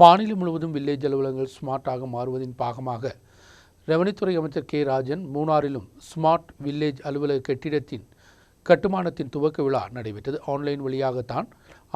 மாநிலம் முழுவதும் வில்லேஜ் அலுவலகங்கள் ஸ்மார்ட்டாக மாறுவதின் பாகமாக ரெவன்யூத்துறை அமைச்சர் கே. ராஜன் மூணாறிலும் ஸ்மார்ட் வில்லேஜ் அலுவலக கட்டிடத்தின் கட்டுமானத்தின் துவக்க விழா நடைபெற்றது. ஆன்லைன் வழியாகத்தான்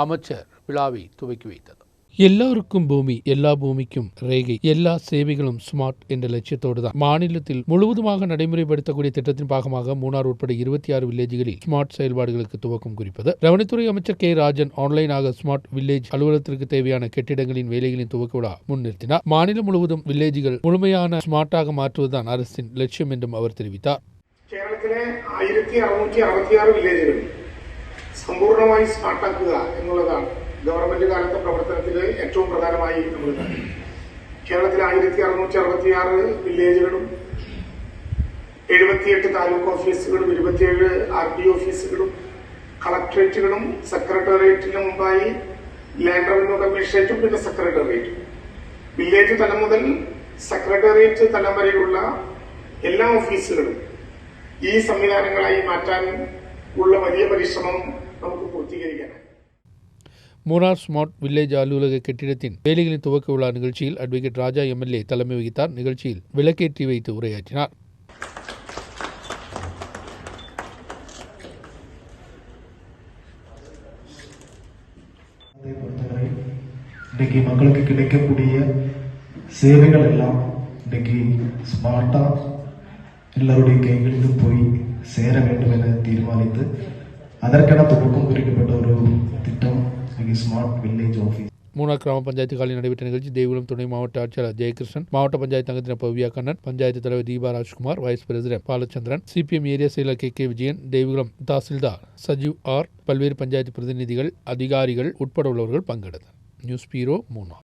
அமைச்சர் விழாவை துவக்கி வைத்தது. எல்லாருக்கும் பூமி எல்லா பூமிக்கும் ரேகை எல்லா சேவைகளும் ஸ்மார்ட் என்ற லட்சியத்தோடு தான் மாநிலத்தில் முழுவதுமாக நடைமுறைப்படுத்தக்கூடிய திட்டத்தின் பாகமாக மூணார் உட்பட இருபத்தி ஆறு வில்லேஜ்களில் ஸ்மார்ட் செயல்பாடுகளுக்கு துவக்கம் குறிப்பது ரெவனித்துறை அமைச்சர் கே ராஜன் ஆன்லைனாக ஸ்மார்ட் வில்லேஜ் அலுவலகத்திற்கு தேவையான கட்டிடங்களின் வேலைகளின் துவக்க விழா முன்னிறுத்தினார் மாநிலம் முழுவதும் வில்லேஜ்கள் முழுமையான ஸ்மார்ட்டாக மாற்றுவதுதான் அரசின் லட்சியம் என்றும் அவர் தெரிவித்தார் കേരളത്തിലെ ആയിരത്തി അറുന്നൂറ്റി അറുപത്തിയാറ് വില്ലേജുകൾ സമ്പൂർണ്ണമായി സ്മാർട്ടാക്കുക എന്നുള്ളതാണ് ഗവൺമെന്റ് കാലത്തെ പ്രവർത്തനത്തിൽ ഏറ്റവും പ്രധാനമായി. കേരളത്തിലെ ആയിരത്തി അറുന്നൂറ്റി അറുപത്തിയാറ് വില്ലേജുകളും എഴുപത്തിയെട്ട് താലൂക്ക് ഓഫീസുകളും ഇരുപത്തിയേഴ് ആർ ഡി ഓഫീസുകളും കളക്ടറേറ്റുകളും സെക്രട്ടേറിയറ്റിന് മുമ്പായി ലാൻഡ് റവന്യൂ കമ്മീഷണറേറ്റും പിന്നെ സെക്രട്ടേറിയറ്റും വില്ലേജ് തലം മുതൽ സെക്രട്ടേറിയറ്റ് തലം വരെയുള്ള എല്ലാ ഓഫീസുകളും ഈ സംവിധാനങ്ങളായി മാറ്റാൻ ഉള്ള വലിയ പരിശ്രമം നമുക്ക് പൂർത്തീകരിക്കാനായി மூனார் ஸ்மார்ட் வில்லேஜ் அலுவலக கட்டிடத்தின் வேலைகளின் துவக்க விழா நிகழ்ச்சியில் அட்வொகேட் ராஜா எம்எல்ஏ தலைமை வகித்தார். நிகழ்ச்சியில் விளக்கேற்றி வைத்து உரையாற்றினார். அதை இன்னைக்கு மக்களுக்கு கிடைக்கக்கூடிய சேவைகள் எல்லாம் இன்னைக்கு ஸ்மார்ட்டாக எல்லாருடைய கைகளிலும் போய் சேர வேண்டும் என தீர்மானித்து அதற்கென துவக்கம் குறிக்கப்பட்ட ஒரு திட்டம் இன்னைக்கு ஸ்மார்ட் வில்லேஜ் ஆஃபீஸ் மூணார் கிராம பஞ்சாயத்து காலையில் நடைபெற்ற நிகழ்ச்சி தேவிகுளம் துணை மாவட்ட ஆட்சியாளர் ஜெயகிருஷ்ணன் மாவட்ட பஞ்சாயத்து அங்கத்தினர் பவ்யா கண்ணன் பஞ்சாயத்து தலைவர் Deepa Rajkumar vice president Balachandran CPM area செயலர் K K Vijayan Devikulam tahsildar Sajeev R பல்வேறு பஞ்சாயத்து பிரதிநிதிகள் அதிகாரிகள் உட்பட உள்ளவர்கள் பங்கெடுத்தனர். நியூஸ் பீரோ மூணார்.